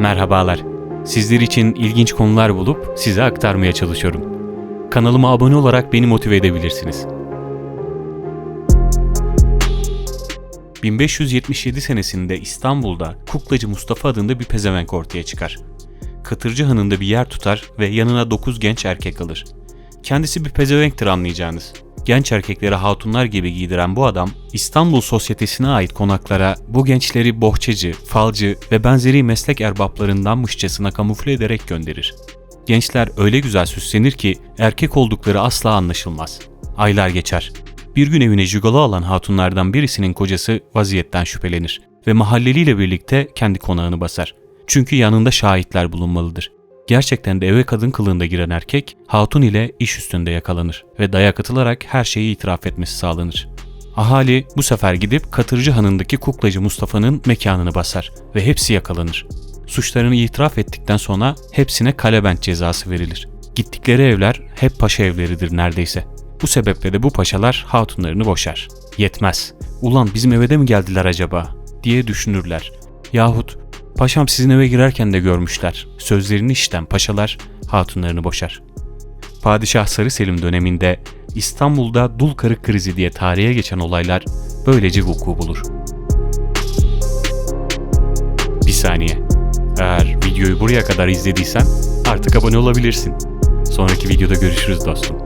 Merhabalar. Sizler için ilginç konular bulup size aktarmaya çalışıyorum. Kanalıma abone olarak beni motive edebilirsiniz. 1577 senesinde İstanbul'da Kuklacı Mustafa adında bir pezevenk ortaya çıkar. Katırcı Hanı'nda bir yer tutar ve yanına 9 genç erkek alır. Kendisi bir pezevenktir anlayacağınız. Genç erkekleri hatunlar gibi giydiren bu adam İstanbul sosyetesine ait konaklara bu gençleri bohçacı, falcı ve benzeri meslek erbaplarındanmışçasına kamufle ederek gönderir. Gençler öyle güzel süslenir ki erkek oldukları asla anlaşılmaz. Aylar geçer. Bir gün evine jigolo alan hatunlardan birisinin kocası vaziyetten şüphelenir ve mahalleliyle birlikte kendi konağını basar. Çünkü yanında şahitler bulunmalıdır. Gerçekten de eve kadın kılığında giren erkek, hatun ile iş üstünde yakalanır ve dayak atılarak her şeyi itiraf etmesi sağlanır. Ahali bu sefer gidip Katırcı Hanı'ndaki kuklacı Mustafa'nın mekanını basar ve hepsi yakalanır. Suçlarını itiraf ettikten sonra hepsine kalebent cezası verilir. Gittikleri evler hep paşa evleridir neredeyse. Bu sebeple de bu paşalar hatunlarını boşar. Yetmez. Ulan bizim eve de mi geldiler acaba? diye düşünürler. Yahut paşam sizin eve girerken de görmüşler. Sözlerini işten paşalar hatunlarını boşar. Padişah Sarı Selim döneminde İstanbul'da dul karı krizi diye tarihe geçen olaylar böylece vuku bulur. Bir saniye. Eğer videoyu buraya kadar izlediysen artık abone olabilirsin. Sonraki videoda görüşürüz dostum.